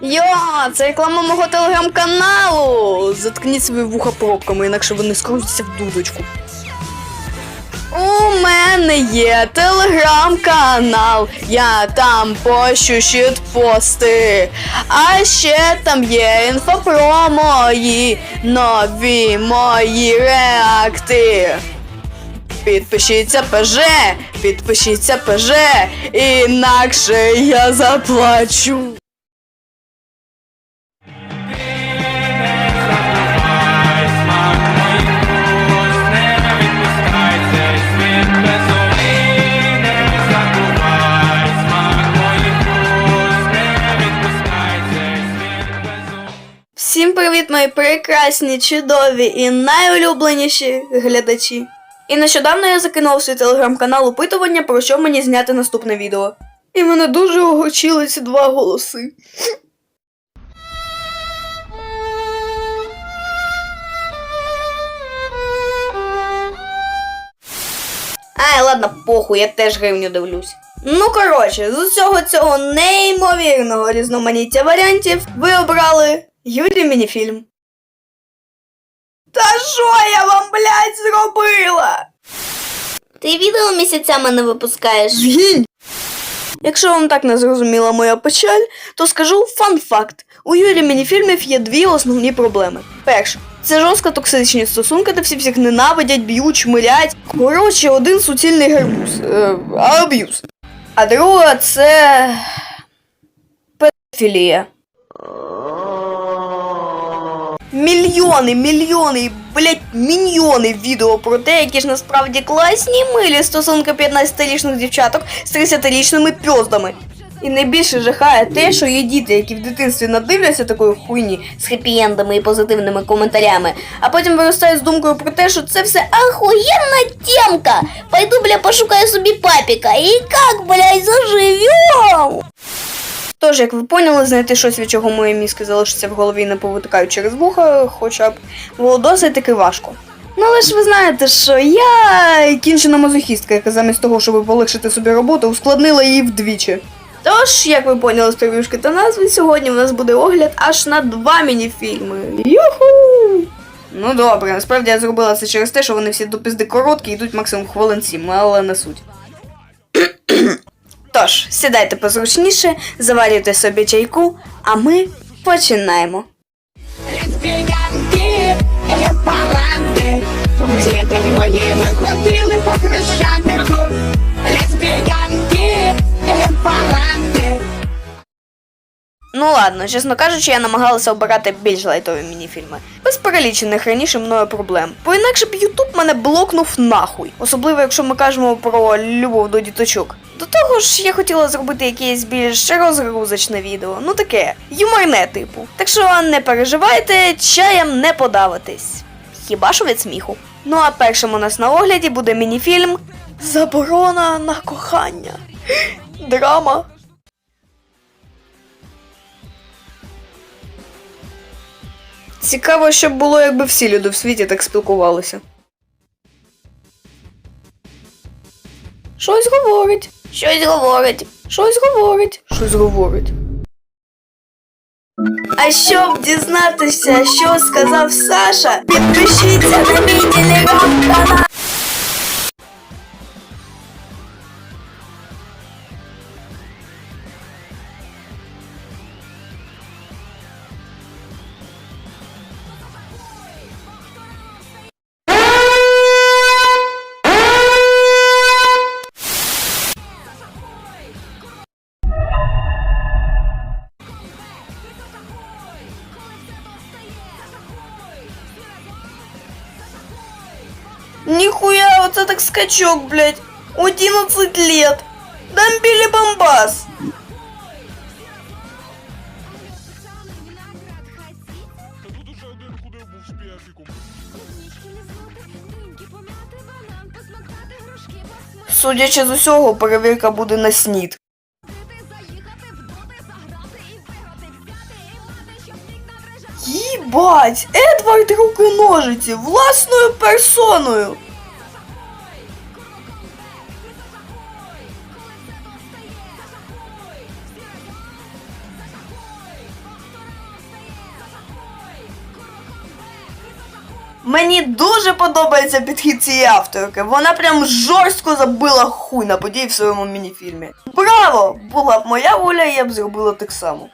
Йо, це реклама мого телеграм-каналу. Заткніть свої вуха пробками, інакше вони скрутяться в дудочку. У мене є телеграм-канал, я там пощу щитпости. А ще там є інфо про мої нові мої реакти. Підпишіться ПЖ, підпишіться ПЖ, інакше я заплачу. Всім привіт, мої прекрасні, чудові і найулюбленіші глядачі. І нещодавно я закинув свій телеграм-канал опитування, про що мені зняти наступне відео. І мене дуже огорчили ці два голоси. Ай, ладно, похуй, я теж гривню дивлюсь. Ну, коротше, з усього цього неймовірного різноманіття варіантів ви обрали Юрій мініфільм. Та що я вам, блядь, зробила? Ти відео місяцями не випускаєш. Згінь! Якщо вам так не зрозуміла моя печаль, то скажу фан-факт. У Юрі мініфільмів є дві основні проблеми. Перша це жорстко токсичні стосунки, де всі всіх ненавидять, б'ють, чмирять. Коротше, один суцільний гарбуз. Е, аб'юз. А друга це. педофілія. Мільйони, мільйони, блять, мільйони відео про те, які ж насправді класні милі стосунки 15-річних дівчаток з 30-річними пьоздами. І найбільше жахає те, що є діти, які в дитинстві надивляться такої хуйні З хеппі-ендами і позитивними коментарями. а потім виростають з думкою про те, що це все Охуенна темка! Пойду, бля, пошукаю собі папіка. І как, блядь, заживем? Тож, як ви поняли, знайти щось, від чого мої мізки залишаться в голові і не повитикають через вуха, хоча б було досить таки важко. Ну, але ж ви знаєте, що я кінчена мазохістка, яка замість того, щоб полегшити собі роботу, ускладнила її вдвічі. Тож, як ви поняли з прев'юшки та назви, сьогодні в нас буде огляд аж на два мініфільми. Юху! Ну добре, насправді я зробила це через те, що вони всі до пизди короткі, йдуть максимум хвилин сім, але не суть. Тож, сідайте позручніше, заварюйте собі чайку, а ми починаємо. Ну ладно, чесно кажучи, я намагалася обирати більш лайтові мініфільми, без перелічених раніше мною проблем. Бо інакше б Ютуб мене блокнув нахуй, особливо якщо ми кажемо про любов до діточок. До того ж, я хотіла зробити якесь більш розгрузочне відео, ну таке, юморне типу. Так що не переживайте, чаєм не подавитесь. Хіба що від сміху. Ну а першим у нас на огляді буде мініфільм Заборона на кохання. Драма. Цікаво, що б було, якби всі люди в світі так спілкувалися. Щось говорить. Щось говорить. Щось говорить. Щось говорить. А щоб дізнатися, що сказав Саша, підпишіться на мій телеграм-канал. Вот скачок, блядь. 11 лет. Дамбили бомбас. Судячи з усього, перевірка буде на снід. Їбать! Едвард руки ножиці власною персоною. Мені дуже подобається підхід цієї авторки. Вона прям жорстко забила хуй на події в своєму мініфільмі. Браво! Була б моя воля, я б зробила так само.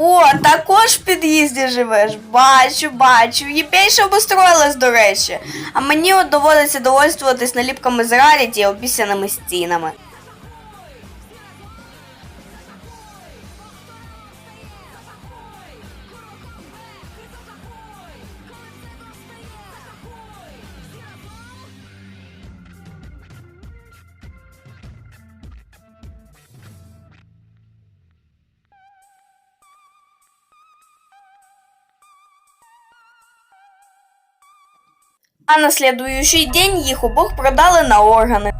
О, також в під'їзді живеш. Бачу, бачу. Більше обустроїлась, до речі. А мені от доводиться довольствуватись наліпками з раріті і обіцяними стінами. А на следующий день їх обох продали на органи.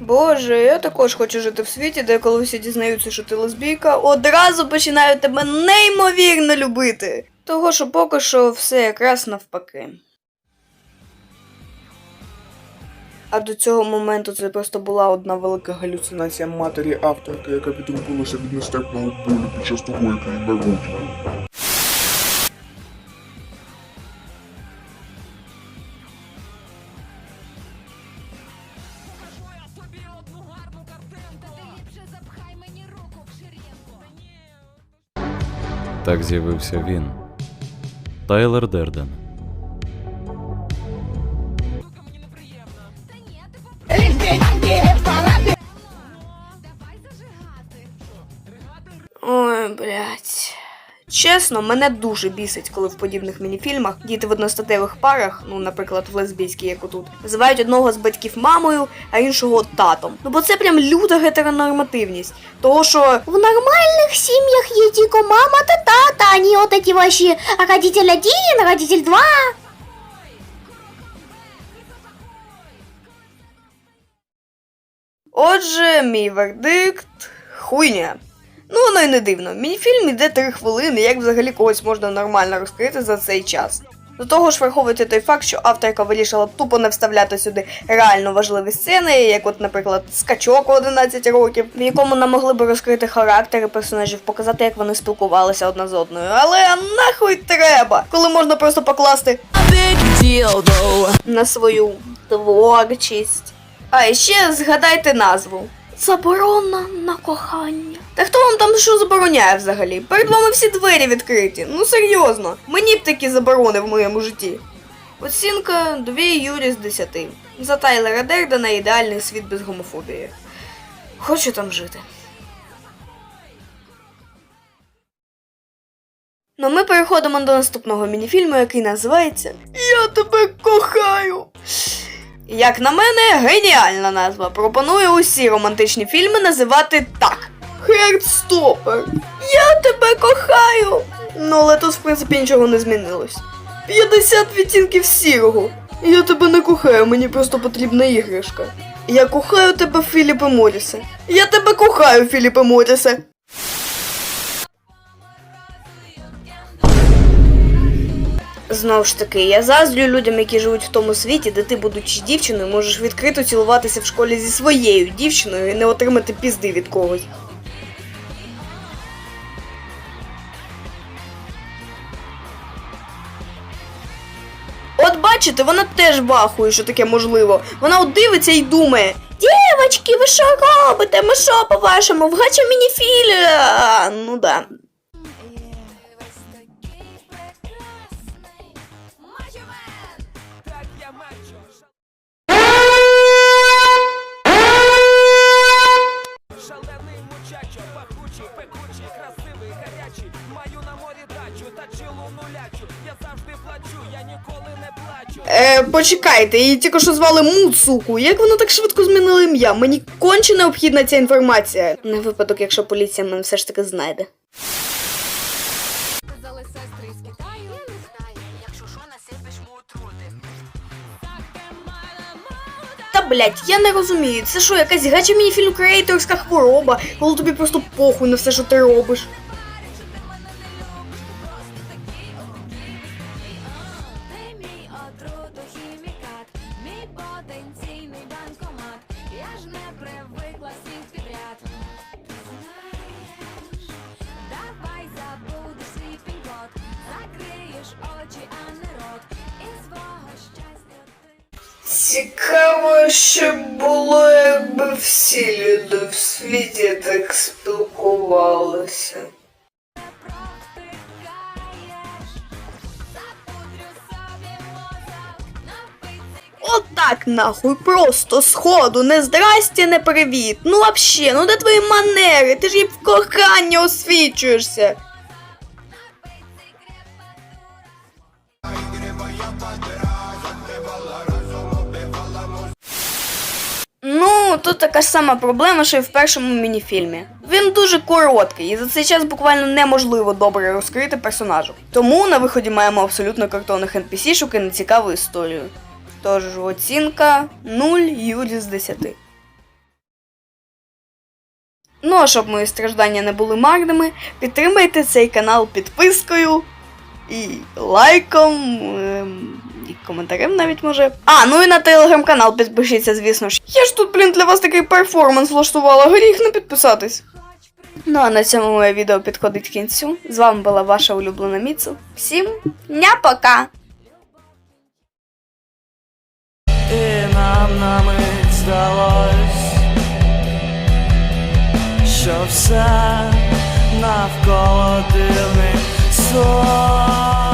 Боже, я також хочу жити в світі, де коли всі дізнаються, що ти лесбійка, одразу починають тебе неймовірно любити. Того, що поки що все якраз навпаки. А до цього моменту це просто була одна велика галюцинація матері авторки, яка підрубилася від нестерпного болю під час того, як її народжували. Так з'явився він. Тайлер Дерден. Блядь. Чесно, мене дуже бісить, коли в подібних мініфільмах діти в одностатевих парах, ну, наприклад, в лесбійській, як отут, називають одного з батьків мамою, а іншого татом. Ну бо це прям люта гетеронормативність. Того, що В нормальных семьях есть только мама да тата, а не вот эти вообще родитель один, родитель два. Отже, мій вердикт хуйня. Ну, воно й не дивно. Мініфільм іде 3 хвилини, як взагалі когось можна нормально розкрити за цей час. До того ж, враховуйте той факт, що авторка вирішила тупо не вставляти сюди реально важливі сцени, як от, наприклад, скачок у 11 років, в якому нам могли би розкрити характери персонажів, показати, як вони спілкувалися одна з одною. Але нахуй треба, коли можна просто покласти на свою творчість. А і ще згадайте назву. Заборона на кохання. Та хто вам там що забороняє взагалі? Перед вами всі двері відкриті. Ну серйозно, мені б такі заборони в моєму житті. Оцінка 2 юрі з 10. За Тайлера Дердена ідеальний світ без гомофобії. Хочу там жити. Ну, ми переходимо до наступного мініфільму, який називається Я тебе кохаю. Як на мене, геніальна назва. Пропоную усі романтичні фільми називати так. Хердстопер. Я тебе кохаю. Ну, але тут, в принципі, нічого не змінилось. 50 відтінків сірого. Я тебе не кохаю, мені просто потрібна іграшка. Я кохаю тебе, Філіпе Морісе. Я тебе кохаю, Філіпе Морісе. Знову ж таки, я заздрю людям, які живуть в тому світі, де ти, будучи дівчиною, можеш відкрито цілуватися в школі зі своєю дівчиною і не отримати пізди від когось. Бачите, вона теж вахує, що таке можливо. Вона от дивиться і думає. Дівочки, ви що робите? Ми що, по-вашому, в гача мініфілі? Ну да. Е, почекайте, її тільки що звали Муцуку. Як вона так швидко змінила ім'я? Мені конче необхідна ця інформація. На випадок, якщо поліція мене все ж таки знайде. Казали сестри з Китаю. Я не знаю, якщо що насипеш му отрути. Та блядь, я не розумію. Це що, якась гача мініфільм креаторська хвороба, коли тобі просто похуй на все, що ти робиш. Цікаво, що було, якби всі люди в світі так спілкувалися. Отак нахуй, просто сходу, не здрасте, не привіт. Ну вообще, ну де твої манери? Ти ж їй в коханні освічуєшся. Ну, тут така ж сама проблема, що і в першому мініфільмі. Він дуже короткий, і за цей час буквально неможливо добре розкрити персонажу. Тому на виході маємо абсолютно картонних NPC-шок і нецікаву історію. Тож оцінка 0 юрі з 10. Ну а щоб мої страждання не були марними, підтримайте цей канал підпискою і лайком. ем, коментарем навіть може. А, ну і на телеграм-канал підпишіться, звісно ж. Я ж тут, блін, для вас такий перформанс влаштувала, гріх не підписатись. Ну а на цьому моє відео підходить кінцю. З вами була ваша улюблена Міцу. Всім ня-пока! І нам на мить здалось, що все навколо дивний сон.